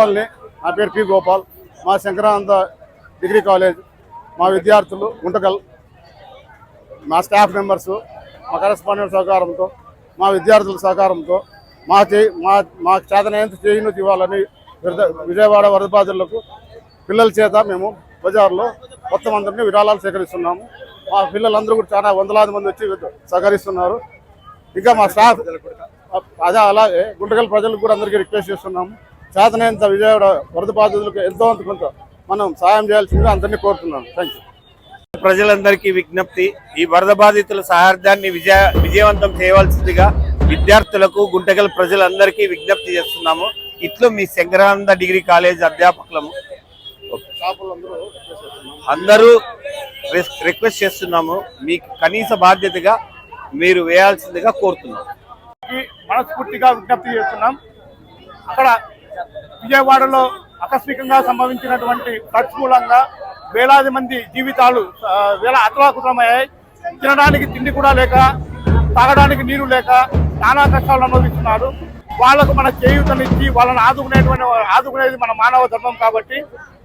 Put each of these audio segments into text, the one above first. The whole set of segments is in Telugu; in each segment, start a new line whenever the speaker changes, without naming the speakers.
గోపాల్ని. నా పేరు పి గోపాల్. మా శంకరానంద డిగ్రీ కాలేజ్. మా విద్యార్థులు గుంటకల్. మా స్టాఫ్ మెంబర్స్ మా కరెస్పాండెంట్ సహకారంతో మా విద్యార్థుల సహకారంతో మా చే మా మా చేతనైనంత చేయను ఇవ్వాలని విజయవాడ వరద బాధితులకు పిల్లల చేత మేము బజార్లో మొత్తం అందరినీ విరాళాలు సేకరిస్తున్నాము. మా పిల్లలందరూ కూడా చాలా వందలాది మంది వచ్చి సహకరిస్తున్నారు. ఇంకా మా స్టాఫ్ అదే అలాగే గుంటకల్ ప్రజలకు కూడా అందరికీ రిక్వెస్ట్ చేస్తున్నాము. చేతనైనంత విజయవాడ వరద బాధితులకు ఎంతో అంత కొంత మనం సాయం చేయాల్సిందిగా అందరినీ కోరుతున్నాను. థ్యాంక్
ప్రజలందరికీ విజ్ఞప్తి ఈ వరద బాధితుల సహాయాన్ని విజయ విజయవంతం చేయవలసిందిగా విద్యార్థులకు గుంటగల్ ప్రజలందరికీ విజ్ఞప్తి చేస్తున్నాము. ఇట్లు మీ శంకరానంద డిగ్రీ కాలేజ్ అధ్యాపకులము. అందరూ రిక్వెస్ట్ చేస్తున్నాము మీకు కనీస బాధ్యతగా మీరు వేయాల్సిందిగా కోరుతున్నాము.
కి మనస్ఫూర్తిగా విజ్ఞప్తి చేస్తున్నాం. అక్కడ విజయవాడలో ఆకస్మికంగా సంభవించినటువంటి ఫ్లడ్స్ మూలంగా వేలాది మంది జీవితాలు వేల అతలాకుతలమయ్యాయి తినడానికి తిండి కూడా లేక తాగడానికి నీరు లేక నానా కష్టాలు అనుభవిస్తున్నారు. వాళ్ళకు మన చేయూతనిచ్చి వాళ్ళని ఆదుకునేటువంటి ఆదుకునేది మన మానవ ధర్మం కాబట్టి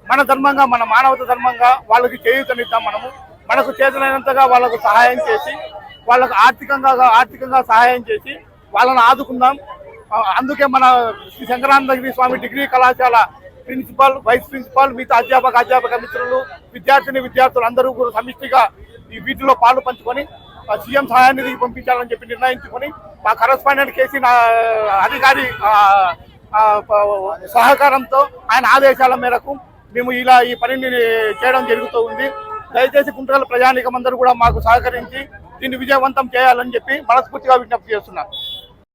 మన ధర్మంగా మన మానవత ధర్మంగా వాళ్ళకి చేయూతనిద్దాం మనము. మనకు చేతనైనంతగా వాళ్ళకు సహాయం చేసి వాళ్ళకు ఆర్థికంగా ఆర్థికంగా సహాయం చేసి వాళ్ళని ఆదుకుందాం. అందుకే మన శ్రీ శంకరానందగిరి స్వామి డిగ్రీ కళాశాల ప్రిన్సిపల్ వైస్ ప్రిన్సిపల్ మిగతా అధ్యాపక అధ్యాపక మిత్రులు విద్యార్థిని విద్యార్థులు అందరూ కూడా సమిష్టిగా ఈ వీటిలో పాలు పంచుకొని సీఎం సహాయాన్ని పంపించాలని చెప్పి నిర్ణయించుకొని మా కరస్పాండెంట్ కేసీ నా అధికారి సహకారంతో ఆయన ఆదేశాల మేరకు మేము ఇలా ఈ పనిని చేయడం జరుగుతూ ఉంది. దయచేసి కుంట్రల ప్రజానికం అందరూ కూడా మాకు సహకరించి దీన్ని విజయవంతం చేయాలని చెప్పి మనస్ఫూర్తిగా విజ్ఞప్తి చేస్తున్నారు